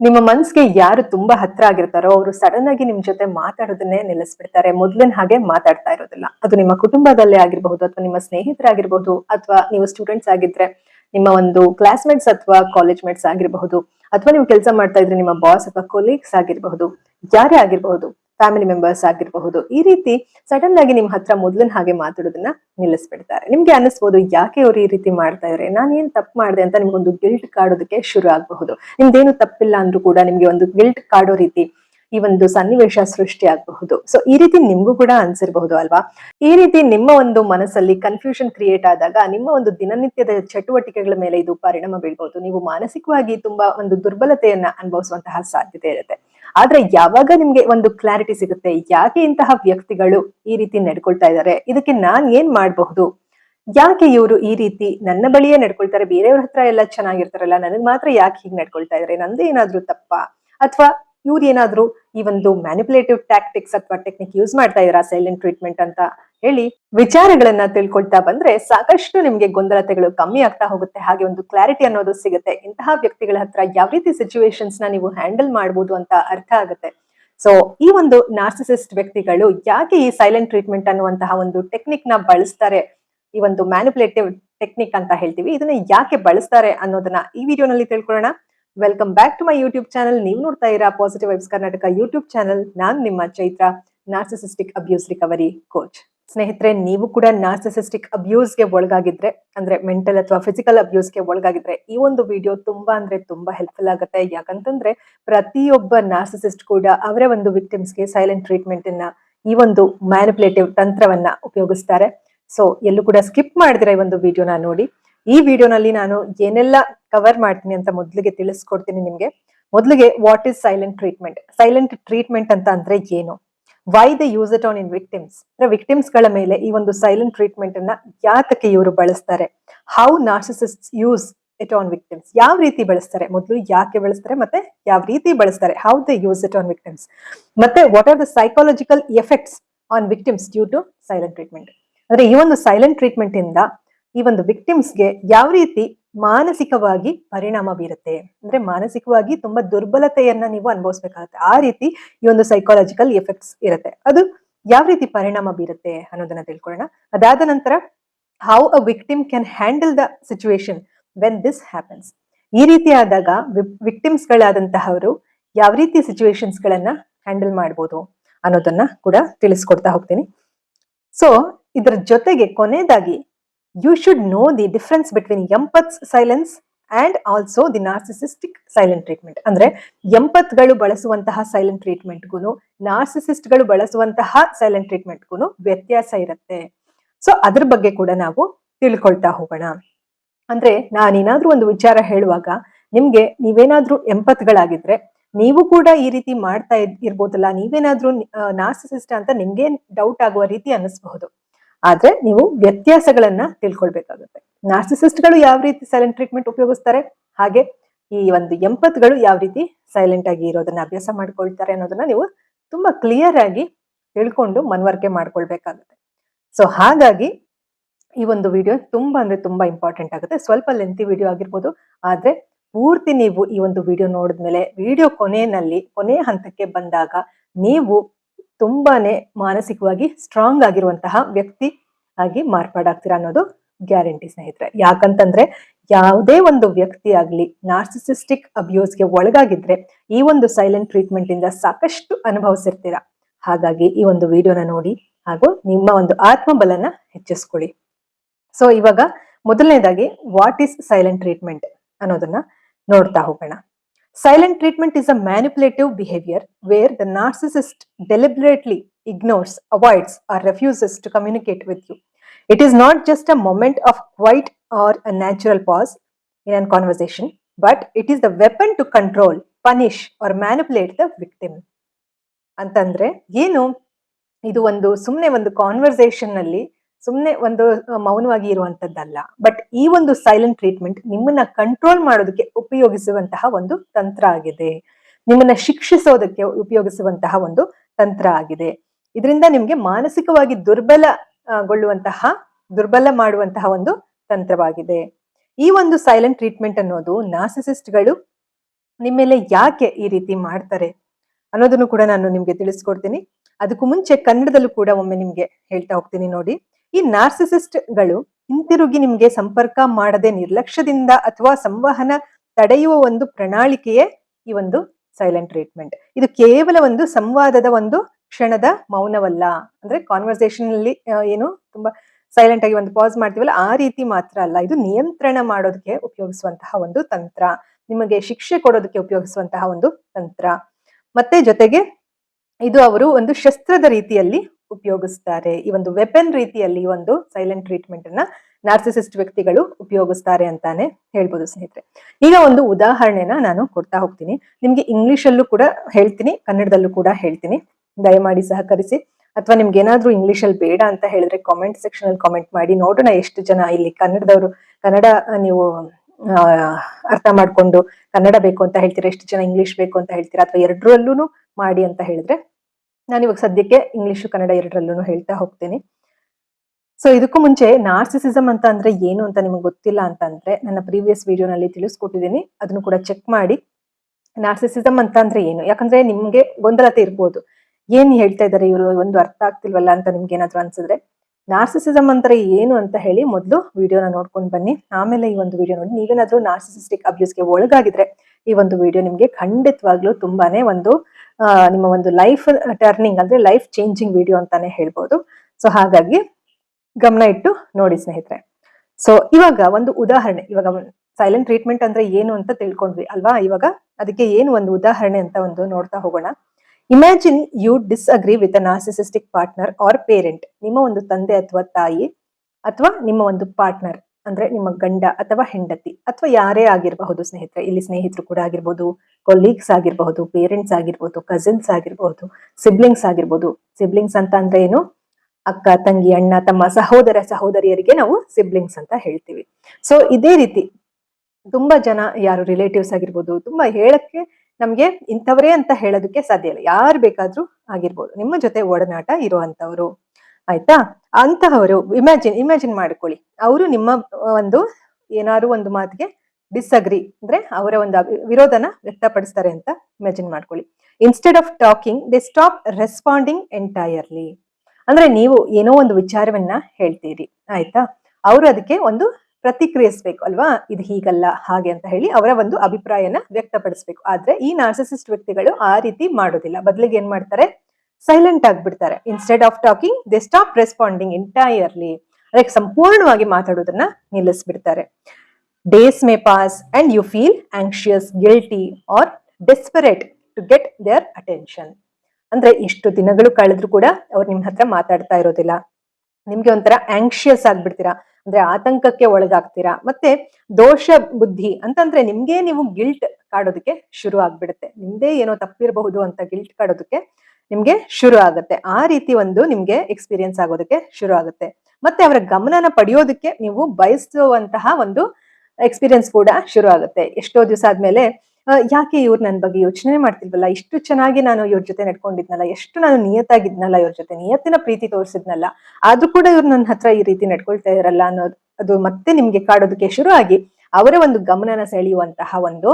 ನಿಮ್ಮ ಮನ್ಸ್ಗೆ ಯಾರು ತುಂಬಾ ಹತ್ರ ಆಗಿರ್ತಾರೋ ಅವರು ಸಡನ್ ಆಗಿ ನಿಮ್ ಜೊತೆ ಮಾತಾಡೋದನ್ನೇ ನಿಲ್ಲಿಸ್ಬಿಡ್ತಾರೆ. ಮೊದ್ಲಿನ ಹಾಗೆ ಮಾತಾಡ್ತಾ ಇರೋದಿಲ್ಲ. ಅದು ನಿಮ್ಮ ಕುಟುಂಬದಲ್ಲೇ ಆಗಿರಬಹುದು ಅಥವಾ ನಿಮ್ಮ ಸ್ನೇಹಿತರಾಗಿರ್ಬಹುದು ಅಥವಾ ನೀವು ಸ್ಟೂಡೆಂಟ್ಸ್ ಆಗಿದ್ರೆ ನಿಮ್ಮ ಒಂದು ಕ್ಲಾಸ್ಮೇಟ್ಸ್ ಅಥವಾ ಕಾಲೇಜ್ ಮೇಟ್ಸ್ ಆಗಿರಬಹುದು ಅಥವಾ ನೀವು ಕೆಲಸ ಮಾಡ್ತಾ ಇದ್ರೆ ನಿಮ್ಮ ಬಾಸ್ ಅಥವಾ ಕೊಲೀಗ್ಸ್ ಆಗಿರಬಹುದು. ಯಾರೇ ಆಗಿರಬಹುದು. ಫ್ಯಾಮಿಲಿ ಮೆಂಬರ್ಸ್ ಆಗಿರಬಹುದು. ಈ ರೀತಿ ಸಡನ್ ಆಗಿ ನಿಮ್ ಹತ್ರ ಮೊದಲಿನ ಹಾಗೆ ಮಾತಾಡೋದನ್ನ ನಿಲ್ಲಿಸ್ಬಿಡ್ತಾರೆ. ನಿಮ್ಗೆ ಅನಿಸ್ಬೋದು ಯಾಕೆ ಅವ್ರು ಈ ರೀತಿ ಮಾಡ್ತಾ ಇದಾರೆ? ನಾನು ಏನ್ ತಪ್ಪು ಮಾಡಿದೆ ಅಂತ ನಿಮ್ಗೊಂದು ಗಿಲ್ಟ್ ಕಾಡೋದಕ್ಕೆ ಶುರು ಆಗಬಹುದು. ನಿಮ್ದೇನು ತಪ್ಪಿಲ್ಲ ಅಂದ್ರೂ ಕೂಡ ನಿಮ್ಗೆ ಒಂದು ಗಿಲ್ಟ್ ಕಾಡೋ ರೀತಿ ಈ ಒಂದು ಸನ್ನಿವೇಶ ಸೃಷ್ಟಿ ಆಗಬಹುದು. ಸೊ ಈ ರೀತಿ ನಿಮ್ಗೂ ಕೂಡ ಅನ್ಸಿರಬಹುದು ಅಲ್ವಾ? ಈ ರೀತಿ ನಿಮ್ಮ ಒಂದು ಮನಸ್ಸಲ್ಲಿ ಕನ್ಫ್ಯೂಷನ್ ಕ್ರಿಯೇಟ್ ಆದಾಗ ನಿಮ್ಮ ಒಂದು ದಿನನಿತ್ಯದ ಚಟುವಟಿಕೆಗಳ ಮೇಲೆ ಇದು ಪರಿಣಾಮ ಬೀಳ್ಬಹುದು. ನೀವು ಮಾನಸಿಕವಾಗಿ ತುಂಬಾ ಒಂದು ದುರ್ಬಲತೆಯನ್ನ ಅನುಭವಿಸುವಂತಹ ಸಾಧ್ಯತೆ ಇರುತ್ತೆ. ಆದ್ರೆ ಯಾವಾಗ ನಿಮ್ಗೆ ಒಂದು ಕ್ಲಾರಿಟಿ ಸಿಗುತ್ತೆ, ಯಾಕೆ ಇಂತಹ ವ್ಯಕ್ತಿಗಳು ಈ ರೀತಿ ನಡ್ಕೊಳ್ತಾ ಇದ್ದಾರೆ ಇದಕ್ಕೆ ನಾನ್ ಏನ್ ಮಾಡಬಹುದು? ಯಾಕೆ ಇವರು ಈ ರೀತಿ ನನ್ನ ಬಳಿಯೇ ನಡ್ಕೊಳ್ತಾರೆ, ಬೇರೆಯವ್ರ ಹತ್ರ ಎಲ್ಲ ಚೆನ್ನಾಗಿರ್ತಾರಲ್ಲ, ನನಗ್ ಮಾತ್ರ ಯಾಕೆ ಹೀಗೆ ನಡ್ಕೊಳ್ತಾ ಇದಾರೆ, ನಂದು ಏನಾದ್ರೂ ತಪ್ಪಾ? ಅಥವಾ ಇವ್ರು ಏನಾದ್ರು ಈ ಒಂದು ಮ್ಯಾನಿಪುಲೇಟಿವ್ ಟ್ಯಾಕ್ಟಿಕ್ಸ್ ಅಥವಾ ಟೆಕ್ನಿಕ್ ಯೂಸ್ ಮಾಡ್ತಾ ಇದಾರಾ ಸೈಲೆಂಟ್ ಟ್ರೀಟ್ಮೆಂಟ್ ಅಂತ ಹೇಳಿ ವಿಚಾರಗಳನ್ನ ತಿಳ್ಕೊಳ್ತಾ ಬಂದ್ರೆ ಸಾಕಷ್ಟು ನಿಮ್ಗೆ ಗೊಂದಲತೆಗಳು ಕಮ್ಮಿ ಆಗ್ತಾ ಹೋಗುತ್ತೆ. ಹಾಗೆ ಒಂದು ಕ್ಲಾರಿಟಿ ಅನ್ನೋದು ಸಿಗುತ್ತೆ. ಇಂತಹ ವ್ಯಕ್ತಿಗಳ ಹತ್ರ ಯಾವ ರೀತಿ ಸಿಚುವೇಶನ್ಸ್ನ ನೀವು ಹ್ಯಾಂಡಲ್ ಮಾಡ್ಬೋದು ಅಂತ ಅರ್ಥ ಆಗುತ್ತೆ. ಸೊ ಈ ಒಂದು ನಾರ್ಸಿಸಿಸ್ಟ್ ವ್ಯಕ್ತಿಗಳು ಯಾಕೆ ಈ ಸೈಲೆಂಟ್ ಟ್ರೀಟ್ಮೆಂಟ್ ಅನ್ನುವಂತಹ ಒಂದು ಟೆಕ್ನಿಕ್ನ ಬಳಸ್ತಾರೆ? ಈ ಒಂದು ಮ್ಯಾನಿಪುಲೇಟಿವ್ ಟೆಕ್ನಿಕ್ ಅಂತ ಹೇಳ್ತೀವಿ. ಇದನ್ನ ಯಾಕೆ ಬಳಸ್ತಾರೆ ಅನ್ನೋದನ್ನ ಈ ವಿಡಿಯೋನಲ್ಲಿ ತಿಳ್ಕೊಳ್ಳೋಣ. Welcome back to my YouTube channel ನೀವು ನೋಡ್ತಾ ಇರಾ positive vibes Karnataka YouTube channel ನಾನು ನಿಮ್ಮ Chaitra narcissistic abuse recovery coach ಸ್ನೇಹಿತರೆ, ನೀವು ಕೂಡ ನಾರ್ಸಿಸಿಸ್ಟಿಕ್ ಅಬ್ಯೂಸ್ಗೆ ಒಳಗಾಗಿದ್ರೆ, ಅಂದ್ರೆ ಮೆಂಟಲ್ ಅಥವಾ ಫಿಸಿಕಲ್ ಅಬ್ಯೂಸ್ಗೆ ಒಳಗಾಗಿದ್ರೆ, ಈ ಒಂದು ವಿಡಿಯೋ ತುಂಬಾ ಅಂದ್ರೆ ತುಂಬಾ ಹೆಲ್ಪ್ಫುಲ್ ಆಗುತ್ತೆ. ಯಾಕಂತಂದ್ರೆ, ಪ್ರತಿಯೊಬ್ಬ ನಾರ್ಸಿಸಿಸ್ಟ್ ಕೂಡ ಅವರ ಒಂದು ವಿಕ್ಟಿಮ್ಸ್ಗೆ ಸೈಲೆಂಟ್ ಟ್ರೀಟ್ಮೆಂಟ್ ಅನ್ನ, ಈ ಒಂದು ಮ್ಯಾನಿಪುಲೇಟಿವ್ ತಂತ್ರವನ್ನ ಉಪಯೋಗಿಸ್ತಾರೆ. ಸೊ ಎಲ್ಲೂ ಕೂಡ ಸ್ಕಿಪ್ ಮಾಡಿದ್ರೆ ಈ ಒಂದು ವಿಡಿಯೋನ ನೋಡಿ. ಈ ವಿಡಿಯೋನಲ್ಲಿ ನಾನು ಏನೆಲ್ಲ ಕವರ್ ಮಾಡ್ತೀನಿ ಅಂತ ಮೊದಲಿಗೆ ತಿಳಿಸ್ಕೊಡ್ತೀನಿ ನಿಮ್ಗೆ. ಮೊದಲಿಗೆ what is silent treatment silent treatment ಅಂತ ಅಂದ್ರೆ ಏನು? Why the use it on in victims ವಿಕ್ಟಿಮ್ಸ್ಗಳ ಮೇಲೆ ಈ ಒಂದು ಸೈಲೆಂಟ್ ಟ್ರೀಟ್ಮೆಂಟ್ ಅನ್ನ ಯಾತಕ್ಕೆ ಇವರು ಬಳಸ್ತಾರೆ? How narcissist use it on victims ಯಾವ ರೀತಿ ಬಳಸ್ತಾರೆ? ಮೊದಲು ಯಾಕೆ ಬಳಸ್ತಾರೆ ಮತ್ತೆ ಯಾವ ರೀತಿ ಬಳಸ್ತಾರೆ? How the use it on victims ಮತ್ತೆ what are the psychological effects on victims due to silent treatment ಅಂದ್ರೆ ಈ ಒಂದು ಸೈಲೆಂಟ್ ಟ್ರೀಟ್ಮೆಂಟ್ ಇಂದ ಈ ಒಂದು ವಿಕ್ಟಿಮ್ಸ್ಗೆ ಯಾವ ರೀತಿ ಮಾನಸಿಕವಾಗಿ ಪರಿಣಾಮ ಬೀರುತ್ತೆ? ಅಂದ್ರೆ ಮಾನಸಿಕವಾಗಿ ತುಂಬಾ ದುರ್ಬಲತೆಯನ್ನ ನೀವು ಅನುಭವಿಸ್ಬೇಕಾಗತ್ತೆ. ಆ ರೀತಿ ಈ ಒಂದು ಸೈಕಾಲಜಿಕಲ್ ಎಫೆಕ್ಟ್ಸ್ ಇರುತ್ತೆ. ಅದು ಯಾವ ರೀತಿ ಪರಿಣಾಮ ಬೀರುತ್ತೆ ಅನ್ನೋದನ್ನ ತಿಳ್ಕೊಳ್ಳೋಣ. ಅದಾದ ನಂತರ how a victim can handle the situation when this happens ಈ ರೀತಿ ಆದಾಗ ವಿಕ್ಟಿಮ್ಸ್ ಗಳಾದಂತಹವರು ಯಾವ ರೀತಿ ಸಿಚುವೇಶನ್ಸ್ ಗಳನ್ನ ಹ್ಯಾಂಡಲ್ ಮಾಡ್ಬೋದು ಅನ್ನೋದನ್ನ ಕೂಡ ತಿಳಿಸ್ಕೊಡ್ತಾ ಹೋಗ್ತೀನಿ. ಸೊ ಇದರ ಜೊತೆಗೆ ಕೊನೆಯದಾಗಿ you should know the difference between empaths silence and also the narcissistic silent treatment ಅಂದ್ರೆ ಎಂಪತ್ಗಳು ಬಳಸುವಂತಹ ಸೈಲೆಂಟ್ ಟ್ರೀಟ್ಮೆಂಟ್ಗೂ ನಾರ್ಸಿಸಿಸ್ಟ್ಗಳು ಬಳಸುವಂತಹ ಸೈಲೆಂಟ್ ಟ್ರೀಟ್ಮೆಂಟ್ಗೂ ವ್ಯತ್ಯಾಸ ಇರುತ್ತೆ ಸೊ ಅದ್ರ ಬಗ್ಗೆ ಕೂಡ ನಾವು ತಿಳ್ಕೊಳ್ತಾ ಹೋಗೋಣ ಅಂದ್ರೆ ನಾನೇನಾದ್ರೂ ಒಂದು ವಿಚಾರ ಹೇಳುವಾಗ ನಿಮ್ಗೆ ನೀವೇನಾದ್ರೂ ಎಂಪತ್ಗಳಾಗಿದ್ರೆ ನೀವು ಕೂಡ ಈ ರೀತಿ ಮಾಡ್ತಾ ಇರ್ಬೋದಲ್ಲ ನೀವೇನಾದ್ರೂ ನಾರ್ಸಿಸಿಸ್ಟ್ ಅಂತ ನಿಮ್ಗೆ ಡೌಟ್ ಆಗುವ ರೀತಿ ಅನ್ನಿಸ್ಬಹುದು ಆದ್ರೆ ನೀವು ವ್ಯತ್ಯಾಸಗಳನ್ನ ತಿಳ್ಕೊಳ್ಬೇಕಾಗುತ್ತೆ. ನಾರ್ಸಿಸಿಸ್ಟ್ಗಳು ಯಾವ ರೀತಿ ಸೈಲೆಂಟ್ ಟ್ರೀಟ್ಮೆಂಟ್ ಉಪಯೋಗಿಸ್ತಾರೆ? ಹಾಗೆ ಈ ಒಂದು ಎಂಪತ್ಗಳು ಯಾವ ರೀತಿ ಸೈಲೆಂಟ್ ಆಗಿ ಇರೋದನ್ನ ಅಭ್ಯಾಸ ಮಾಡ್ಕೊಳ್ತಾರೆ ಅನ್ನೋದನ್ನ ನೀವು ತುಂಬಾ ಕ್ಲಿಯರ್ ಆಗಿ ತಿಳ್ಕೊಂಡು ಮನವರಿಕೆ ಮಾಡ್ಕೊಳ್ಬೇಕಾಗುತ್ತೆ. ಸೊ ಹಾಗಾಗಿ ಈ ಒಂದು ವಿಡಿಯೋ ತುಂಬಾ ಅಂದ್ರೆ ತುಂಬಾ ಇಂಪಾರ್ಟೆಂಟ್ ಆಗುತ್ತೆ. ಸ್ವಲ್ಪ ಲೆಂತಿ ವಿಡಿಯೋ ಆಗಿರ್ಬೋದು. ಆದ್ರೆ ಪೂರ್ತಿ ನೀವು ಈ ಒಂದು ವಿಡಿಯೋ ನೋಡಿದ್ಮೇಲೆ ವಿಡಿಯೋ ಕೊನೆಯಲ್ಲಿ, ಕೊನೆ ಹಂತಕ್ಕೆ ಬಂದಾಗ ನೀವು ತುಂಬಾನೇ ಮಾನಸಿಕವಾಗಿ ಸ್ಟ್ರಾಂಗ್ ಆಗಿರುವಂತಹ ವ್ಯಕ್ತಿ ಆಗಿ ಮಾರ್ಪಾಡಾಗ್ತೀರಾ ಅನ್ನೋದು ಗ್ಯಾರಂಟಿ ಸ್ನೇಹಿತರೆ. ಯಾಕಂತಂದ್ರೆ ಯಾವುದೇ ಒಂದು ವ್ಯಕ್ತಿ ಆಗ್ಲಿ ನಾರ್ಸಿಸಿಸ್ಟಿಕ್ ಅಬ್ಯೂಸ್ಗೆ ಒಳಗಾಗಿದ್ರೆ ಈ ಒಂದು ಸೈಲೆಂಟ್ ಟ್ರೀಟ್ಮೆಂಟ್ ಇಂದ ಸಾಕಷ್ಟು ಅನುಭವಿಸಿರ್ತೀರ? ಹಾಗಾಗಿ ಈ ಒಂದು ವಿಡಿಯೋನ ನೋಡಿ ಹಾಗೂ ನಿಮ್ಮ ಒಂದು ಆತ್ಮಬಲನ ಹೆಚ್ಚಿಸ್ಕೊಳ್ಳಿ. ಸೊ ಇವಾಗ ಮೊದಲನೇದಾಗಿ ವಾಟ್ ಈಸ್ ಸೈಲೆಂಟ್ ಟ್ರೀಟ್ಮೆಂಟ್ ಅನ್ನೋದನ್ನ ನೋಡ್ತಾ ಹೋಗೋಣ. Silent treatment is a manipulative behaviour where the narcissist deliberately ignores avoids or refuses to communicate with you it is not just a moment of quiet or a natural pause in an conversation but it is the weapon to control punish or manipulate the victim ಅಂತಂದ್ರೆ, ಏನು? ಇದು ಒಂದು ಸುಮ್ಮನೆ ಒಂದು ಕಾನ್ವರ್ಸೇಷನ್ನಲ್ಲಿ ಸುಮ್ಮನೆ ಒಂದು ಮೌನವಾಗಿ ಇರುವಂತದ್ದಲ್ಲ. But ಈ ಒಂದು ಸೈಲೆಂಟ್ ಟ್ರೀಟ್ಮೆಂಟ್ ನಿಮ್ಮನ್ನ ಕಂಟ್ರೋಲ್ ಮಾಡೋದಕ್ಕೆ ಉಪಯೋಗಿಸುವಂತಹ ಒಂದು ತಂತ್ರ ಆಗಿದೆ. ನಿಮ್ಮನ್ನ ಶಿಕ್ಷಿಸೋದಕ್ಕೆ ಉಪಯೋಗಿಸುವಂತಹ ಒಂದು ತಂತ್ರ ಆಗಿದೆ. ಇದರಿಂದ ನಿಮ್ಗೆ ಮಾನಸಿಕವಾಗಿ ದುರ್ಬಲ ಗೊಳ್ಳುವಂತಹ, ದುರ್ಬಲ ಮಾಡುವಂತಹ ಒಂದು ತಂತ್ರವಾಗಿದೆ. ಈ ಒಂದು ಸೈಲೆಂಟ್ ಟ್ರೀಟ್ಮೆಂಟ್ ಅನ್ನೋದು ನಾಸಿಸಿಸ್ಟ್ಗಳು ನಿಮ್ಮ ಮೇಲೆ ಯಾಕೆ ಈ ರೀತಿ ಮಾಡ್ತಾರೆ ಅನ್ನೋದನ್ನು ಕೂಡ ನಾನು ನಿಮ್ಗೆ ತಿಳಿಸ್ಕೊಡ್ತೀನಿ. ಅದಕ್ಕೂ ಮುಂಚೆ ಕನ್ನಡದಲ್ಲೂ ಕೂಡ ಒಮ್ಮೆ ನಿಮ್ಗೆ ಹೇಳ್ತಾ ಹೋಗ್ತೀನಿ ನೋಡಿ. ಈ ನಾರ್ಸಿಸಿಸ್ಟ್ಗಳು ಹಿಂತಿರುಗಿ ನಿಮ್ಗೆ ಸಂಪರ್ಕ ಮಾಡದೆ ನಿರ್ಲಕ್ಷ್ಯದಿಂದ ಅಥವಾ ಸಂವಹನ ತಡೆಯುವ ಒಂದು ಪ್ರಣಾಳಿಕೆಯೇ ಈ ಒಂದು ಸೈಲೆಂಟ್ ಟ್ರೀಟ್ಮೆಂಟ್. ಇದು ಕೇವಲ ಒಂದು ಸಂವಾದದ ಒಂದು ಕ್ಷಣದ ಮೌನವಲ್ಲ. ಅಂದ್ರೆ ಕಾನ್ವರ್ಸೇಷನ್ ಅಲ್ಲಿ ಏನು ತುಂಬಾ ಸೈಲೆಂಟ್ ಆಗಿ ಒಂದು ಪಾಸ್ ಮಾಡ್ತೀವಲ್ಲ, ಆ ರೀತಿ ಮಾತ್ರ ಅಲ್ಲ. ಇದು ನಿಯಂತ್ರಣ ಮಾಡೋದಕ್ಕೆ ಉಪಯೋಗಿಸುವಂತಹ ಒಂದು ತಂತ್ರ. ನಿಮಗೆ ಶಿಕ್ಷೆ ಕೊಡೋದಕ್ಕೆ ಉಪಯೋಗಿಸುವಂತಹ ಒಂದು ತಂತ್ರ. ಮತ್ತೆ ಜೊತೆಗೆ ಇದು ಅವರು ಒಂದು ಶಸ್ತ್ರದ ರೀತಿಯಲ್ಲಿ ಉಪಯೋಗಿಸ್ತಾರೆ. ಈ ಒಂದು ವೆಪನ್ ರೀತಿಯಲ್ಲಿ ಒಂದು ಸೈಲೆಂಟ್ ಟ್ರೀಟ್ಮೆಂಟ್ ಅನ್ನ ನಾರ್ಸಿಸಿಸ್ಟ್ ವ್ಯಕ್ತಿಗಳು ಉಪಯೋಗಿಸ್ತಾರೆ ಅಂತಾನೆ ಹೇಳ್ಬೋದು ಸ್ನೇಹಿತರೆ. ಈಗ ಒಂದು ಉದಾಹರಣೆನ ನಾನು ಕೊಡ್ತಾ ಹೋಗ್ತೀನಿ. ನಿಮ್ಗೆ ಇಂಗ್ಲಿಷ್ ಅಲ್ಲೂ ಕೂಡ ಹೇಳ್ತೀನಿ, ಕನ್ನಡದಲ್ಲೂ ಕೂಡ ಹೇಳ್ತೀನಿ. ದಯಮಾಡಿ ಸಹಕರಿಸಿ. ಅಥವಾ ನಿಮ್ಗೆ ಏನಾದ್ರೂ ಇಂಗ್ಲಿಷ್ ಅಲ್ಲಿ ಬೇಡ ಅಂತ ಹೇಳಿದ್ರೆ ಕಾಮೆಂಟ್ ಸೆಕ್ಷನ್ ಅಲ್ಲಿ ಕಾಮೆಂಟ್ ಮಾಡಿ. ನೋಡೋಣ ಎಷ್ಟು ಜನ ಇಲ್ಲಿ ಕನ್ನಡದವರು, ಕನ್ನಡ ನೀವು ಅರ್ಥ ಮಾಡ್ಕೊಂಡು ಕನ್ನಡ ಬೇಕು ಅಂತ ಹೇಳ್ತೀರಾ, ಎಷ್ಟು ಜನ ಇಂಗ್ಲಿಷ್ ಬೇಕು ಅಂತ ಹೇಳ್ತೀರಾ, ಅಥವಾ ಎರಡರಲ್ಲೂ ಮಾಡಿ ಅಂತ ಹೇಳಿದ್ರೆ ನಾನು ಇವಾಗ ಸದ್ಯಕ್ಕೆ ಇಂಗ್ಲಿಷು ಕನ್ನಡ ಎರಡರಲ್ಲೂ ಹೇಳ್ತಾ ಹೋಗ್ತೀನಿ. ಸೊ ಇದಕ್ಕೂ ಮುಂಚೆ ನಾರ್ಸಿಸಿಸಮ್ ಅಂತ ಅಂದ್ರೆ ಏನು ಅಂತ ನಿಮಗೆ ಗೊತ್ತಿಲ್ಲ ಅಂತ ಅಂದ್ರೆ ನನ್ನ ಪ್ರೀವಿಯಸ್ ವಿಡಿಯೋನಲ್ಲಿ ತಿಳಿಸ್ಕೊಟ್ಟಿದ್ದೀನಿ. ಅದನ್ನು ಕೂಡ ಚೆಕ್ ಮಾಡಿ. ನಾರ್ಸಿಸಿಸಮ್ ಅಂತ ಅಂದ್ರೆ ಏನು? ಯಾಕಂದ್ರೆ ನಿಮ್ಗೆ ಗೊಂದಲತೆ ಇರ್ಬೋದು. ಏನ್ ಹೇಳ್ತಾ ಇದಾರೆ ಇವರು? ಒಂದು ಅರ್ಥ ಆಗ್ತಿಲ್ವಲ್ಲ ಅಂತ ನಿಮ್ಗೆ ಏನಾದ್ರು ಅನ್ಸಿದ್ರೆ. ನಾರ್ಸಿಸಿಸಮ್ ಅಂದ್ರೆ ಏನು ಅಂತ ಹೇಳಿ ಮೊದಲು ವಿಡಿಯೋನ ನೋಡ್ಕೊಂಡು ಬನ್ನಿ. ಆಮೇಲೆ ಈ ಒಂದು ವಿಡಿಯೋ ನೋಡಿ. ನೀವೇನಾದ್ರೂ ನಾರ್ಸಿಸಿಸ್ಟಿಕ್ ಅಬ್ಯೂಸ್ಗೆ ಒಳಗಾಗಿದ್ರೆ ಈ ಒಂದು ವಿಡಿಯೋ ನಿಮ್ಗೆ ಖಂಡಿತವಾಗ್ಲೂ ತುಂಬಾನೇ ಒಂದು ನಿಮ್ಮ ಒಂದು ಲೈಫ್ ಟರ್ನಿಂಗ್ ಅಂದ್ರೆ ಲೈಫ್ ಚೇಂಜಿಂಗ್ ವಿಡಿಯೋ ಅಂತಾನೆ ಹೇಳ್ಬೋದು. ಸೊ ಹಾಗಾಗಿ ಗಮನ ಇಟ್ಟು ನೋಡಿ ಸ್ನೇಹಿತರೆ. ಸೊ ಇವಾಗ ಒಂದು ಉದಾಹರಣೆ, ಇವಾಗ ಸೈಲೆಂಟ್ ಟ್ರೀಟ್ಮೆಂಟ್ ಅಂದ್ರೆ ಏನು ಅಂತ ತಿಳ್ಕೊಂಡ್ವಿ ಅಲ್ವಾ? ಇವಾಗ ಅದಕ್ಕೆ ಏನು ಒಂದು ಉದಾಹರಣೆ ಅಂತ ಒಂದು ನೋಡ್ತಾ ಹೋಗೋಣ. Imagine you disagree with a narcissistic partner or parent ನಿಮ್ಮ ಒಂದು ತಂದೆ ಅಥವಾ ತಾಯಿ ಅಥವಾ ನಿಮ್ಮ ಒಂದು ಪಾರ್ಟ್ನರ್ ಅಂದ್ರೆ ನಿಮ್ಮ ಗಂಡ ಅಥವಾ ಹೆಂಡತಿ ಅಥವಾ ಯಾರೇ ಆಗಿರಬಹುದು ಸ್ನೇಹಿತರೆ, ಇಲ್ಲಿ ಸ್ನೇಹಿತರು ಕೂಡ ಆಗಿರ್ಬೋದು ಕೊಲೀಗ್ಸ್ ಆಗಿರಬಹುದು ಪೇರೆಂಟ್ಸ್ ಆಗಿರ್ಬೋದು ಕಸಿನ್ಸ್ ಆಗಿರ್ಬಹುದು ಸಿಬ್ಲಿಂಗ್ಸ್ ಆಗಿರ್ಬೋದು. ಸಿಬ್ಲಿಂಗ್ಸ್ ಅಂತ ಅಂದ್ರೆ ಏನು? ಅಕ್ಕ, ತಂಗಿ, ಅಣ್ಣ, ತಮ್ಮ ಸಹೋದರ, ಸಹೋದರಿಯರಿಗೆ ನಾವು ಸಿಬ್ಲಿಂಗ್ಸ್ ಅಂತ ಹೇಳ್ತೀವಿ. ಸೊ ಇದೇ ರೀತಿ ತುಂಬಾ ಜನ ಯಾರು ರಿಲೇಟಿವ್ಸ್ ಆಗಿರ್ಬೋದು, ತುಂಬಾ ಹೇಳಕ್ಕೆ ನಮ್ಗೆ ಇಂಥವರೇ ಅಂತ ಹೇಳೋದಕ್ಕೆ ಸಾಧ್ಯ ಇಲ್ಲ. ಯಾರು ಬೇಕಾದ್ರೂ ಆಗಿರ್ಬೋದು, ನಿಮ್ಮ ಜೊತೆ ಒಡನಾಟ ಇರುವಂತವ್ರು ಆಯ್ತಾ? ಅಂತಹವರು ಇಮ್ಯಾಜಿನ್ ಇಮ್ಯಾಜಿನ್ ಮಾಡ್ಕೊಳ್ಳಿ. ಅವರು ನಿಮ್ಮ ಒಂದು ಏನಾದ್ರು ಒಂದು ಮಾತಿಗೆ ಡಿಸ್ಅಗ್ರಿ ಅಂದ್ರೆ ಅವರ ಒಂದು ವಿರೋಧನ ವ್ಯಕ್ತಪಡಿಸ್ತಾರೆ ಅಂತ ಇಮ್ಯಾಜಿನ್ ಮಾಡ್ಕೊಳ್ಳಿ. Instead of talking they stop responding entirely ಅಂದ್ರೆ ನೀವು ಏನೋ ಒಂದು ವಿಚಾರವನ್ನ ಹೇಳ್ತೀರಿ ಆಯ್ತಾ? ಅವರು ಅದಕ್ಕೆ ಒಂದು ಪ್ರತಿಕ್ರಿಯಿಸ್ಬೇಕು, ಅಲ್ವಾ? ಇದು ಹೀಗಲ್ಲ, ಹಾಗೆ ಅಂತ ಹೇಳಿ ಅವರ ಒಂದು ಅಭಿಪ್ರಾಯನ ವ್ಯಕ್ತಪಡಿಸ್ಬೇಕು. ಆದ್ರೆ ಈ ನಾರ್ಸಿಸಿಸ್ಟ್ ವ್ಯಕ್ತಿಗಳು ಆ ರೀತಿ ಮಾಡೋದಿಲ್ಲ. ಬದಲಿಗೆ ಏನ್ ಮಾಡ್ತಾರೆ? ಸೈಲೆಂಟ್ ಆಗಿಬಿಡ್ತಾರೆ instead of talking they stop responding entirely ಅದಕ್ಕೆ ಸಂಪೂರ್ಣವಾಗಿ ಮಾತಾಡೋದನ್ನ ನಿಲ್ಲಿಸ್ಬಿಡ್ತಾರೆ. Days may pass and you feel anxious guilty or desperate to get their attention ಅಂದ್ರೆ ಎಷ್ಟು ದಿನಗಳು ಕಳೆದ್ರು ಕೂಡ ಅವ್ರು ನಿಮ್ ಹತ್ರ ಮಾತಾಡ್ತಾ ಇರೋದಿಲ್ಲ. ನಿಮ್ಗೆ ಒಂಥರ ಆಂಕ್ಷಿಯಸ್ ಆಗ್ಬಿಡ್ತೀರಾ ಅಂದ್ರೆ ಆತಂಕಕ್ಕೆ ಒಳಗಾಗ್ತೀರಾ? ಮತ್ತೆ ದೋಷ, ಬುದ್ಧಿ ಅಂತಂದ್ರೆ ನಿಮ್ಗೆ ನೀವು ಗಿಲ್ಟ್ ಕಾಡೋದಕ್ಕೆ ಶುರು ಆಗ್ಬಿಡುತ್ತೆ ನಿಮ್ದೇ ಏನೋ ತಪ್ಪಿರಬಹುದು ಅಂತ ಗಿಲ್ಟ್ ಕಾಡೋದಕ್ಕೆ ನಿಮ್ಗೆ ಶುರು ಆಗುತ್ತೆ. ಆ ರೀತಿ ಒಂದು ನಿಮ್ಗೆ ಎಕ್ಸ್ಪೀರಿಯನ್ಸ್ ಆಗೋದಕ್ಕೆ ಶುರು ಆಗುತ್ತೆ. ಮತ್ತೆ ಅವರ ಗಮನನ ಪಡೆಯೋದಕ್ಕೆ ನೀವು ಬಯಸುವಂತಹ ಒಂದು ಎಕ್ಸ್ಪೀರಿಯನ್ಸ್ ಕೂಡ ಶುರು ಆಗುತ್ತೆ. ಎಷ್ಟೋ ದಿವಸ ಆದ್ಮೇಲೆ ಯಾಕೆ ಇವ್ರು ನನ್ನ ಬಗ್ಗೆ ಯೋಚನೆ ಮಾಡ್ತಿಲ್ವಲ್ಲ? ಇಷ್ಟು ಚೆನ್ನಾಗಿ ನಾನು ಇವ್ರ ಜೊತೆ ನಡ್ಕೊಂಡಿದ್ನಲ್ಲ? ಎಷ್ಟು ನಾನು ನಿಯತ್ತಾಗಿದ್ನಲ್ಲ ಇವ್ರ ಜೊತೆ? ನಿಯತ್ತಿನ ಪ್ರೀತಿ ತೋರಿಸಿದ್ನಲ್ಲ? ಆದ್ರೂ ಕೂಡ ಇವ್ರು ನನ್ನ ಹತ್ರ ಈ ರೀತಿ ನಡ್ಕೊಳ್ತಾ ಇರಲ್ಲ ಅನ್ನೋದು, ಅದು ಮತ್ತೆ ನಿಮ್ಗೆ ಕಾಡೋದಕ್ಕೆ ಶುರು ಆಗಿ, ಅವರ ಒಂದು ಗಮನನ ಸೆಳೆಯುವಂತಹ ಒಂದು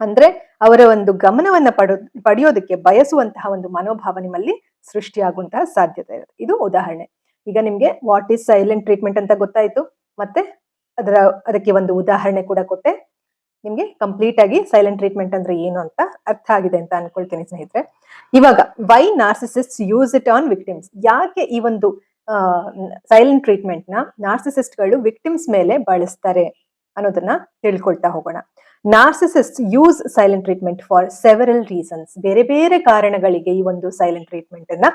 ಅಂದ್ರೆ ಅವರ ಒಂದು ಗಮನವನ್ನ ಪಡೋ, ಪಡೆಯೋದಕ್ಕೆ ಬಯಸುವಂತಹ ಒಂದು ಮನೋಭಾವ ನಿಮ್ಮಲ್ಲಿ ಸೃಷ್ಟಿಯಾಗುವಂತಹ ಸಾಧ್ಯತೆ ಇರುತ್ತೆ. ಇದು ಉದಾಹರಣೆ. ಈಗ ನಿಮ್ಗೆ ವಾಟ್ ಈಸ್ ಸೈಲೆಂಟ್ ಟ್ರೀಟ್ಮೆಂಟ್ ಅಂತ ಗೊತ್ತಾಯ್ತು. ಮತ್ತೆ ಅದರ, ಅದಕ್ಕೆ ಒಂದು ಉದಾಹರಣೆ ಕೂಡ ಕೊಟ್ಟೆ. ನಿಮ್ಗೆ ಕಂಪ್ಲೀಟ್ ಆಗಿ ಸೈಲೆಂಟ್ ಟ್ರೀಟ್ಮೆಂಟ್ ಅಂದ್ರೆ ಏನು ಅಂತ ಅರ್ಥ ಆಗಿದೆ ಅಂತ ಅನ್ಕೊಳ್ತೀನಿ ಸ್ನೇಹಿತರೆ. ಇವಾಗ why narcissist use it on victims ಯಾಕೆ ಈ ಒಂದು ಸೈಲೆಂಟ್ ಟ್ರೀಟ್ಮೆಂಟ್ನ ನಾರ್ಸಿಸಿಸ್ಟ್ಗಳು ಗಳು ವಿಕ್ಟಿಮ್ಸ್ ಮೇಲೆ ಬಳಸ್ತಾರೆ ಅನ್ನೋದನ್ನ ತಿಳ್ಕೊಳ್ತಾ ಹೋಗೋಣ. Narcissist use silent treatment for several reasons ಬೇರೆ ಬೇರೆ ಕಾರಣಗಳಿಗೆ ಈ ಒಂದು ಸೈಲೆಂಟ್ ಟ್ರೀಟ್ಮೆಂಟ್ ಅನ್ನ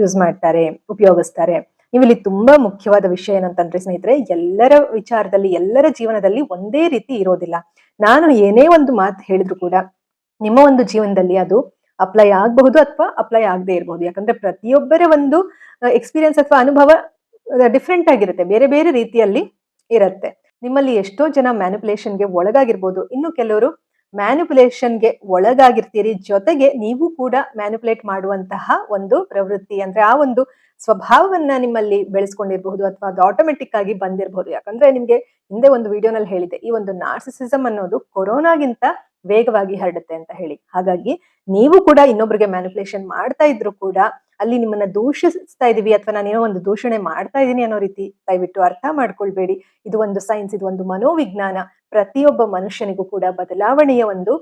ಯೂಸ್ ಮಾಡ್ತಾರೆ, ಉಪಯೋಗಿಸ್ತಾರೆ. ನೀವಿಲ್ಲಿ ತುಂಬಾ ಮುಖ್ಯವಾದ ವಿಷಯ ಏನಂತಂದ್ರೆ ಸ್ನೇಹಿತರೆ, ಎಲ್ಲರ ವಿಚಾರದಲ್ಲಿ, ಎಲ್ಲರ ಜೀವನದಲ್ಲಿ ಒಂದೇ ರೀತಿ ಇರೋದಿಲ್ಲ. ನಾನು ಏನೇ ಒಂದು ಮಾತು ಹೇಳಿದ್ರು ಕೂಡ ನಿಮ್ಮ ಒಂದು ಜೀವನದಲ್ಲಿ ಅದು ಅಪ್ಲೈ ಆಗಬಹುದು ಅಥವಾ ಅಪ್ಲೈ ಆಗದೆ ಇರಬಹುದು. ಯಾಕಂದ್ರೆ ಪ್ರತಿಯೊಬ್ಬರ ಒಂದು ಎಕ್ಸ್ಪೀರಿಯನ್ಸ್ ಅಥವಾ ಅನುಭವ ಡಿಫ್ರೆಂಟ್ ಆಗಿರುತ್ತೆ. ಬೇರೆ ಬೇರೆ ರೀತಿಯಲ್ಲಿ ಇರುತ್ತೆ. ನಿಮ್ಮಲ್ಲಿ ಎಷ್ಟೋ ಜನ ಮ್ಯಾನಿಪುಲೇಷನ್ಗೆ ಒಳಗಾಗಿರ್ಬೋದು. ಇನ್ನು ಕೆಲವರು ಮ್ಯಾನಿಪುಲೇಷನ್ಗೆ ಒಳಗಾಗಿರ್ತೀರಿ. ಜೊತೆಗೆ ನೀವು ಕೂಡ ಮ್ಯಾನುಪುಲೇಟ್ ಮಾಡುವಂತಹ ಒಂದು ಪ್ರವೃತ್ತಿ ಅಂದ್ರೆ ಆ ಒಂದು ಸ್ವಭಾವವನ್ನ ನಿಮ್ಮಲ್ಲಿ ಬೆಳೆಸ್ಕೊಂಡಿರಬಹುದು ಅಥವಾ ಅದು ಆಟೋಮೆಟಿಕ್ ಆಗಿ ಬಂದಿರಬಹುದು. ಯಾಕಂದ್ರೆ ನಿಮ್ಗೆ ಹಿಂದೆ ಒಂದು ವಿಡಿಯೋನಲ್ಲಿ ಹೇಳಿದೆ ಈ ಒಂದು ನಾರ್ಸಿಸಿಸಮ್ ಅನ್ನೋದು ಕೊರೋನಾಗಿಂತ ವೇಗವಾಗಿ ಹರಡುತ್ತೆ ಅಂತ ಹೇಳಿ. ಹಾಗಾಗಿ ನೀವು ಕೂಡ ಇನ್ನೊಬ್ರಿಗೆ ಮ್ಯಾನುಪುಲೇಷನ್ ಮಾಡ್ತಾ ಇದ್ರು ಕೂಡ ಅಲ್ಲಿ ನಿಮ್ಮನ್ನ ದೂಷಿಸ್ತಾ ಇದೀವಿ ಅಥವಾ ನಾನೇನೋ ಒಂದು ದೂಷಣೆ ಮಾಡ್ತಾ ಇದ್ದೀನಿ ಅನ್ನೋ ರೀತಿ ದಯವಿಟ್ಟು ಅರ್ಥ ಮಾಡ್ಕೊಳ್ಬೇಡಿ. ಇದು ಒಂದು ಸೈನ್ಸ್ ಇದು ಒಂದು ಮನೋವಿಜ್ಞಾನ. ಪ್ರತಿಯೊಬ್ಬ ಮನುಷ್ಯನಿಗೂ ಕೂಡ ಬದಲಾವಣೆಯ ಒಂದು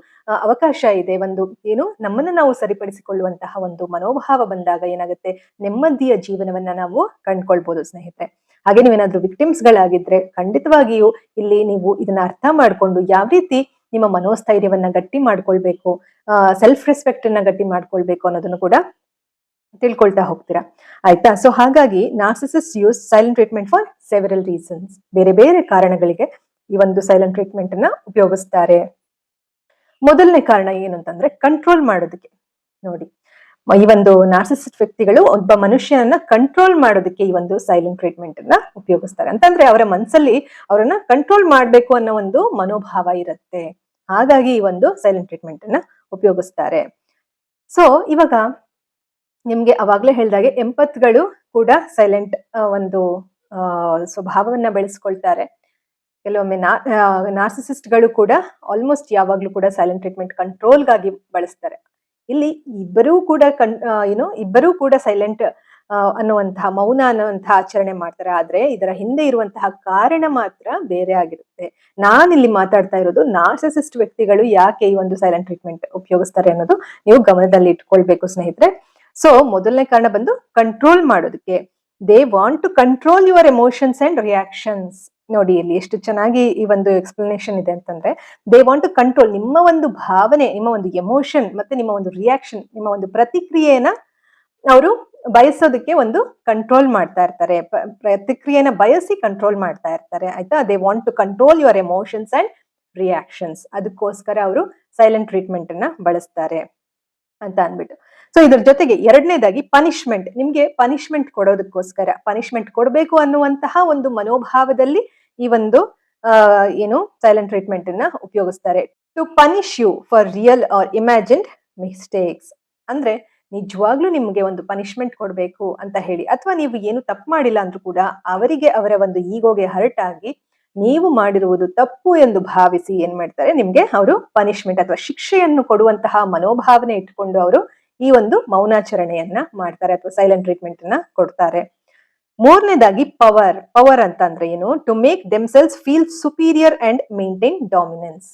ಅವಕಾಶ ಇದೆ. ಒಂದು ಏನು, ನಮ್ಮನ್ನ ನಾವು ಸರಿಪಡಿಸಿಕೊಳ್ಳುವಂತಹ ಒಂದು ಮನೋಭಾವ ಬಂದಾಗ ಏನಾಗುತ್ತೆ? ನೆಮ್ಮದಿಯ ಜೀವನವನ್ನ ನಾವು ಕಂಡ್ಕೊಳ್ಬಹುದು ಸ್ನೇಹಿತರೆ. ಹಾಗೆ ನೀವೇನಾದ್ರೂ ವಿಕ್ಟಿಮ್ಸ್ ಗಳಾಗಿದ್ರೆ ಖಂಡಿತವಾಗಿಯೂ ಇಲ್ಲಿ ನೀವು ಇದನ್ನ ಅರ್ಥ ಮಾಡ್ಕೊಂಡು ಯಾವ ರೀತಿ ನಿಮ್ಮ ಮನೋಸ್ಥೈರ್ಯವನ್ನ ಗಟ್ಟಿ ಮಾಡ್ಕೊಳ್ಬೇಕು ಸೆಲ್ಫ್ ರೆಸ್ಪೆಕ್ಟ್ ಅನ್ನ ಗಟ್ಟಿ ಮಾಡ್ಕೊಳ್ಬೇಕು ಅನ್ನೋದನ್ನು ಕೂಡ ತಿಳ್ಕೊಳ್ತಾ ಹೋಗ್ತೀರಾ? ಆಯ್ತಾ? ಸೊ ಹಾಗಾಗಿ narcissist use silent treatment for several reasons ಬೇರೆ ಬೇರೆ ಕಾರಣಗಳಿಗೆ ಈ ಒಂದು ಸೈಲೆಂಟ್ ಟ್ರೀಟ್ಮೆಂಟ್ ಅನ್ನ ಉಪಯೋಗಿಸ್ತಾರೆ. ಮೊದಲನೇ ಕಾರಣ ಏನು ಅಂತಂದ್ರೆ ಕಂಟ್ರೋಲ್ ಮಾಡೋದಕ್ಕೆ. ನೋಡಿ, ಈ ಒಂದು ನಾರ್ಸಿಸಿಸ್ಟ್ ವ್ಯಕ್ತಿಗಳು ಒಬ್ಬ ಮನುಷ್ಯನನ್ನ ಕಂಟ್ರೋಲ್ ಮಾಡೋದಕ್ಕೆ ಈ ಒಂದು ಸೈಲೆಂಟ್ ಟ್ರೀಟ್ಮೆಂಟ್ ಅನ್ನ ಉಪಯೋಗಿಸ್ತಾರೆ. ಅಂತಂದ್ರೆ ಅವರ ಮನಸ್ಸಲ್ಲಿ ಅವರನ್ನ ಕಂಟ್ರೋಲ್ ಮಾಡಬೇಕು ಅನ್ನೋ ಒಂದು ಮನೋಭಾವ ಇರುತ್ತೆ. ಹಾಗಾಗಿ ಈ ಒಂದು ಸೈಲೆಂಟ್ ಟ್ರೀಟ್ಮೆಂಟ್ ಅನ್ನ ಉಪಯೋಗಿಸ್ತಾರೆ. ಸೊ ಇವಾಗ ನಿಮ್ಗೆ ಅವಾಗ್ಲೇ ಹೇಳ್ದಾಗೆ ಎಂಪತ್ಗಳು ಕೂಡ ಸೈಲೆಂಟ್ ಒಂದು ಸ್ವಭಾವವನ್ನ ಬೆಳೆಸ್ಕೊಳ್ತಾರೆ. ಕೆಲವೊಮ್ಮೆ ನಾರ್ಸಿಸಿಸ್ಟ್ಗಳು ಕೂಡ ಆಲ್ಮೋಸ್ಟ್ ಯಾವಾಗ್ಲೂ ಕೂಡ ಸೈಲೆಂಟ್ ಟ್ರೀಟ್ಮೆಂಟ್ ಕಂಟ್ರೋಲ್ಗಾಗಿ ಬಳಸ್ತಾರೆ. ಇಲ್ಲಿ ಇಬ್ಬರೂ ಕೂಡ ಕನ್ ಏನು ಇಬ್ಬರೂ ಕೂಡ ಸೈಲೆಂಟ್ ಅನ್ನುವಂತಹ, ಮೌನ ಅನ್ನುವಂತಹ ಆಚರಣೆ ಮಾಡ್ತಾರೆ. ಆದ್ರೆ ಇದರ ಹಿಂದೆ ಇರುವಂತಹ ಕಾರಣ ಮಾತ್ರ ಬೇರೆ ಆಗಿರುತ್ತೆ. ನಾನಿಲ್ಲಿ ಮಾತಾಡ್ತಾ ಇರೋದು ನಾರ್ಸಿಸಿಸ್ಟ್ ವ್ಯಕ್ತಿಗಳು ಯಾಕೆ ಈ ಒಂದು ಸೈಲೆಂಟ್ ಟ್ರೀಟ್ಮೆಂಟ್ ಉಪಯೋಗಿಸ್ತಾರೆ ಅನ್ನೋದು ನೀವು ಗಮನದಲ್ಲಿ ಇಟ್ಕೊಳ್ಬೇಕು ಸ್ನೇಹಿತರೆ. ಸೊ ಮೊದಲನೇ ಕಾರಣ ಬಂದು ಕಂಟ್ರೋಲ್ ಮಾಡೋದಕ್ಕೆ. They want to control your emotions and reactions ನೋಡಿ, ಇಲ್ಲಿ ಎಷ್ಟು ಚೆನ್ನಾಗಿ ಈ ಒಂದು ಎಕ್ಸ್ಪ್ಲನೇಷನ್ ಇದೆ ಅಂತಂದ್ರೆ ದೇ ವಾಂಟ್ ಟು ಕಂಟ್ರೋಲ್ ನಿಮ್ಮ ಒಂದು ಭಾವನೆ, ನಿಮ್ಮ ಒಂದು ಎಮೋಷನ್ ಮತ್ತೆ ನಿಮ್ಮ ಒಂದು ರಿಯಾಕ್ಷನ್ ನಿಮ್ಮ ಒಂದು ಪ್ರತಿಕ್ರಿಯೆನ ಅವರು ಬಯಸೋದಕ್ಕೆ ಒಂದು ಕಂಟ್ರೋಲ್ ಮಾಡ್ತಾ ಇರ್ತಾರೆ. ಪ್ರತಿಕ್ರಿಯೆನ ಬಯಸಿ ಕಂಟ್ರೋಲ್ ಮಾಡ್ತಾ ಇರ್ತಾರೆ. ಆಯ್ತಾ? They want to control your emotions and reactions ಅದಕ್ಕೋಸ್ಕರ ಅವರು ಸೈಲೆಂಟ್ ಟ್ರೀಟ್ಮೆಂಟ್ ಅನ್ನ ಬಳಸ್ತಾರೆ. ಅಂತ ಅಂದ್ಬಿಟ್ಟು. ಸೊ ಇದ್ರ ಜೊತೆಗೆ ಎರಡನೇದಾಗಿ ಪನಿಷ್ಮೆಂಟ್ ನಿಮ್ಗೆ ಪನಿಷ್ಮೆಂಟ್ ಕೊಡೋದಕ್ಕೋಸ್ಕರ ಪನಿಷ್ಮೆಂಟ್ ಕೊಡಬೇಕು ಅನ್ನುವಂತಹ ಒಂದು ಮನೋಭಾವದಲ್ಲಿ ಈ ಒಂದು ಏನು ಸೈಲೆಂಟ್ ಟ್ರೀಟ್ಮೆಂಟ್ ಅನ್ನ ಉಪಯೋಗಿಸ್ತಾರೆ. To punish you for real or imagined mistakes ಅಂದ್ರೆ ನಿಜವಾಗ್ಲೂ ನಿಮ್ಗೆ ಒಂದು ಪನಿಷ್ಮೆಂಟ್ ಕೊಡಬೇಕು ಅಂತ ಹೇಳಿ. ಅಥವಾ ನೀವು ಏನು ತಪ್ಪು ಮಾಡಿಲ್ಲ ಅಂದ್ರೂ ಕೂಡ ಅವರಿಗೆ ಅವರ ಒಂದು ಈಗೋಗೆ ಹರ್ಟ್ ಆಗಿ ನೀವು ಮಾಡಿರುವುದು ತಪ್ಪು ಎಂದು ಭಾವಿಸಿ ಏನ್ ಮಾಡ್ತಾರೆ? ನಿಮ್ಗೆ ಅವರು ಪನಿಷ್ಮೆಂಟ್ ಅಥವಾ ಶಿಕ್ಷೆಯನ್ನು ಕೊಡುವಂತಹ ಮನೋಭಾವನೆ ಇಟ್ಕೊಂಡು ಅವರು ಈ ಒಂದು ಮೌನಾಚರಣೆಯನ್ನ ಮಾಡ್ತಾರೆ ಅಥವಾ ಸೈಲೆಂಟ್ ಟ್ರೀಟ್ಮೆಂಟ್ ಅನ್ನ ಕೊಡ್ತಾರೆ. ಮೂರನೇದಾಗಿ ಪವರ್ ಪವರ್ ಅಂತ ಅಂದ್ರೆ ಏನು? To make themselves feel superior and maintain dominance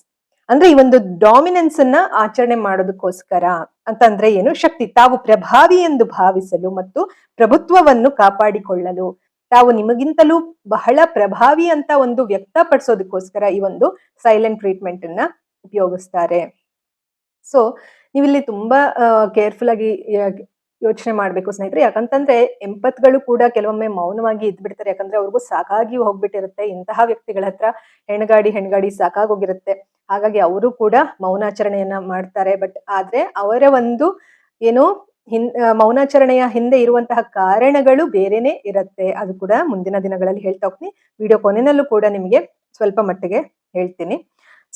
ಅಂದ್ರೆ ಈ ಒಂದು ಡಾಮಿನೆನ್ಸ್ ಅನ್ನ ಆಚರಣೆ ಮಾಡೋದಕ್ಕೋಸ್ಕರ ಅಂತಂದ್ರೆ ಏನು? ಶಕ್ತಿ ತಾವು ಪ್ರಭಾವಿ ಎಂದು ಭಾವಿಸಲು ಮತ್ತು ಪ್ರಭುತ್ವವನ್ನು ಕಾಪಾಡಿಕೊಳ್ಳಲು. ತಾವು ನಿಮಗಿಂತಲೂ ಬಹಳ ಪ್ರಭಾವಿ ಅಂತ ಒಂದು ವ್ಯಕ್ತಪಡಿಸೋದಕ್ಕೋಸ್ಕರ ಈ ಒಂದು ಸೈಲೆಂಟ್ ಟ್ರೀಟ್ಮೆಂಟ್ ಅನ್ನ ಉಪಯೋಗಿಸ್ತಾರೆ. ಸೊ ನೀವಿಲ್ಲಿ ತುಂಬಾ ಕೇರ್ಫುಲ್ ಆಗಿ ಯೋಚನೆ ಮಾಡ್ಬೇಕು ಸ್ನೇಹಿತರೆ. ಯಾಕಂತಂದ್ರೆ ಎಂಪತ್ಗಳು ಕೂಡ ಕೆಲವೊಮ್ಮೆ ಮೌನವಾಗಿ ಇದ್ಬಿಡ್ತಾರೆ. ಯಾಕಂದ್ರೆ ಅವ್ರಿಗೂ ಸಾಕಾಗಿ ಹೋಗ್ಬಿಟ್ಟಿರುತ್ತೆ. ಇಂತಹ ವ್ಯಕ್ತಿಗಳ ಹತ್ರ ಹೆಣ್ಗಾಡಿ ಹೆಣ್ಗಾಡಿ ಸಾಕಾಗೋಗಿರುತ್ತೆ. ಹಾಗಾಗಿ ಅವರು ಕೂಡ ಮೌನಾಚರಣೆಯನ್ನ ಮಾಡ್ತಾರೆ. ಬಟ್ ಆದ್ರೆ ಅವರ ಒಂದು, ಏನು ಹಿನ್ ಮೌನಾಚರಣೆಯ ಹಿಂದೆ ಇರುವಂತಹ ಕಾರಣಗಳು ಬೇರೆನೆ ಇರುತ್ತೆ. ಅದು ಕೂಡ ಮುಂದಿನ ದಿನಗಳಲ್ಲಿ ಹೇಳ್ತಾ ಹೋಗ್ತೀನಿ. ವಿಡಿಯೋ ಕೊನೆಯಲ್ಲೂ ಕೂಡ ನಿಮಗೆ ಸ್ವಲ್ಪ ಮಟ್ಟಿಗೆ ಹೇಳ್ತೀನಿ.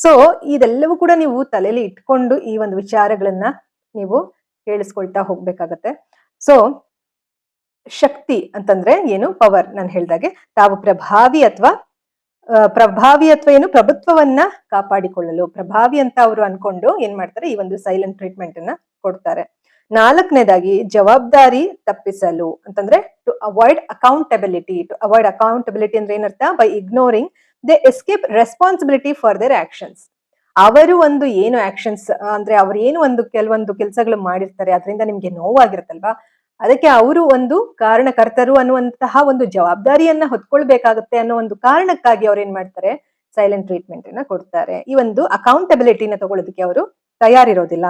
ಸೊ ಇದೆಲ್ಲವೂ ಕೂಡ ನೀವು ತಲೆಯಲ್ಲಿ ಇಟ್ಕೊಂಡು ಈ ಒಂದು ವಿಚಾರಗಳನ್ನ ನೀವು ಕೇಳಿಸ್ಕೊಳ್ತಾ ಹೋಗ್ಬೇಕಾಗತ್ತೆ. ಸೊ ಶಕ್ತಿ ಅಂತಂದ್ರೆ ಏನು? ಪವರ್ ನಾನು ಹೇಳ್ದಾಗೆ. ತಾವು ಪ್ರಭಾವಿ ಅಥವಾ ಪ್ರಭಾವಿ ಅಥವಾ ಏನು? ಪ್ರಭುತ್ವವನ್ನ ಕಾಪಾಡಿಕೊಳ್ಳಲು. ಪ್ರಭಾವಿ ಅಂತ ಅವರು ಅನ್ಕೊಂಡು ಏನ್ ಮಾಡ್ತಾರೆ? ಈ ಒಂದು ಸೈಲೆಂಟ್ ಟ್ರೀಟ್ಮೆಂಟ್ ಅನ್ನ ಕೊಡ್ತಾರೆ. ನಾಲ್ಕನೇದಾಗಿ ಜವಾಬ್ದಾರಿ ತಪ್ಪಿಸಲು ಅಂತಂದ್ರೆ to avoid accountability to avoid accountability ಅಂದ್ರೆ ಏನರ್ಥ? By ignoring they escape responsibility for their actions ಅವರು ಒಂದು ಏನು ಆಕ್ಷನ್ಸ್ ಅಂದ್ರೆ ಅವ್ರು ಏನು ಒಂದು ಕೆಲವೊಂದು ಕೆಲಸಗಳು ಮಾಡಿರ್ತಾರೆ, ಅದರಿಂದ ನಿಮ್ಗೆ ನೋವಾಗಿರುತ್ತಲ್ವಾ? ಅದಕ್ಕೆ ಅವರು ಒಂದು ಕಾರಣಕರ್ತರು ಅನ್ನುವಂತಹ ಒಂದು ಜವಾಬ್ದಾರಿಯನ್ನ ಹೊತ್ಕೊಳ್ಬೇಕಾಗುತ್ತೆ ಅನ್ನೋ ಒಂದು ಕಾರಣಕ್ಕಾಗಿ ಅವ್ರು ಏನ್ ಮಾಡ್ತಾರೆ? ಸೈಲೆಂಟ್ ಟ್ರೀಟ್ಮೆಂಟ್ ಅನ್ನ ಕೊಡ್ತಾರೆ. ಈ ಒಂದು ಅಕೌಂಟಬಿಲಿಟಿನ ತಗೊಳ್ಳೋದಕ್ಕೆ ಅವರು ತಯಾರಿರೋದಿಲ್ಲ.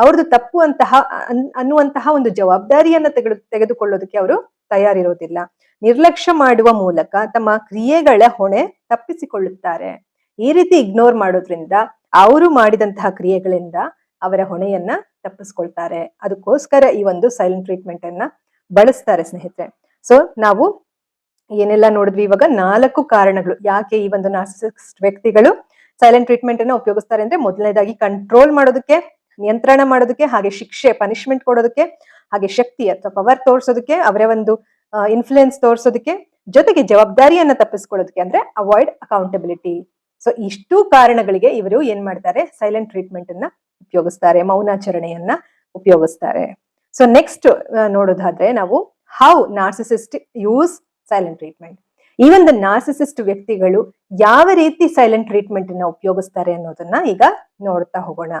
ಅವ್ರದ್ದು ತಪ್ಪು ಅಂತಹ, ಅನ್- ಅನ್ನುವಂತಹ ಒಂದು ಜವಾಬ್ದಾರಿಯನ್ನ ತೆಗೆದು, ತೆಗೆದುಕೊಳ್ಳೋದಕ್ಕೆ ಅವರು ತಯಾರಿರೋದಿಲ್ಲ. ನಿರ್ಲಕ್ಷ್ಯ ಮಾಡುವ ಮೂಲಕ ತಮ್ಮ ಕ್ರಿಯೆಗಳ ಹೊಣೆ ತಪ್ಪಿಸಿಕೊಳ್ಳುತ್ತಾರೆ. ಈ ರೀತಿ ಇಗ್ನೋರ್ ಮಾಡೋದ್ರಿಂದ, ಅವರು ಮಾಡಿದಂತಹ ಕ್ರಿಯೆಗಳಿಂದ ಅವರ ಹೊಣೆಯನ್ನ ತಪ್ಪಿಸ್ಕೊಳ್ತಾರೆ. ಅದಕ್ಕೋಸ್ಕರ ಈ ಒಂದು ಸೈಲೆಂಟ್ ಟ್ರೀಟ್ಮೆಂಟ್ ಅನ್ನ ಬಳಸ್ತಾರೆ ಸ್ನೇಹಿತರೆ. ಸೊ ನಾವು ಏನೆಲ್ಲ ನೋಡಿದ್ವಿ? ಇವಾಗ ನಾಲ್ಕು ಕಾರಣಗಳು. ಯಾಕೆ ಈ ಒಂದು ನಾರ್ಸಿಸಿಸ್ಟ್ ವ್ಯಕ್ತಿಗಳು ಸೈಲೆಂಟ್ ಟ್ರೀಟ್ಮೆಂಟ್ ಅನ್ನ ಉಪಯೋಗಿಸ್ತಾರೆ ಅಂದ್ರೆ ಮೊದಲನೇದಾಗಿ ಕಂಟ್ರೋಲ್ ಮಾಡೋದಕ್ಕೆ ನಿಯಂತ್ರಣ ಮಾಡೋದಕ್ಕೆ, ಹಾಗೆ ಶಿಕ್ಷೆ ಪನಿಷ್ಮೆಂಟ್ ಕೊಡೋದಕ್ಕೆ, ಹಾಗೆ ಶಕ್ತಿ ಅಥವಾ ಪವರ್ ತೋರಿಸೋದಕ್ಕೆ, ಅವರ ಒಂದು ಇನ್ಫ್ಲುಯೆನ್ಸ್ ತೋರಿಸೋದಕ್ಕೆ, ಜೊತೆಗೆ ಜವಾಬ್ದಾರಿಯನ್ನ ತಪ್ಪಿಸ್ಕೊಳ್ಳೋದಕ್ಕೆ ಅಂದ್ರೆ ಅವಾಯ್ಡ್ ಅಕೌಂಟಬಿಲಿಟಿ ಸೊ ಇಷ್ಟು ಕಾರಣಗಳಿಗೆ ಇವರು ಏನ್ ಮಾಡ್ತಾರೆ? ಸೈಲೆಂಟ್ ಟ್ರೀಟ್ಮೆಂಟ್ ಅನ್ನ ಉಪಯೋಗಿಸ್ತಾರೆ, ಮೌನಾಚರಣೆಯನ್ನ ಉಪಯೋಗಿಸ್ತಾರೆ. ಸೊ ನೆಕ್ಸ್ಟ್ ನೋಡೋದಾದ್ರೆ ನಾವು how narcissist use silent treatment ಈ ಒಂದು ನಾರ್ಸಿಸಿಸ್ಟ್ ವ್ಯಕ್ತಿಗಳು ಯಾವ ರೀತಿ ಸೈಲೆಂಟ್ ಟ್ರೀಟ್ಮೆಂಟ್ ಅನ್ನ ಉಪಯೋಗಿಸ್ತಾರೆ ಅನ್ನೋದನ್ನ ಈಗ ನೋಡ್ತಾ ಹೋಗೋಣ.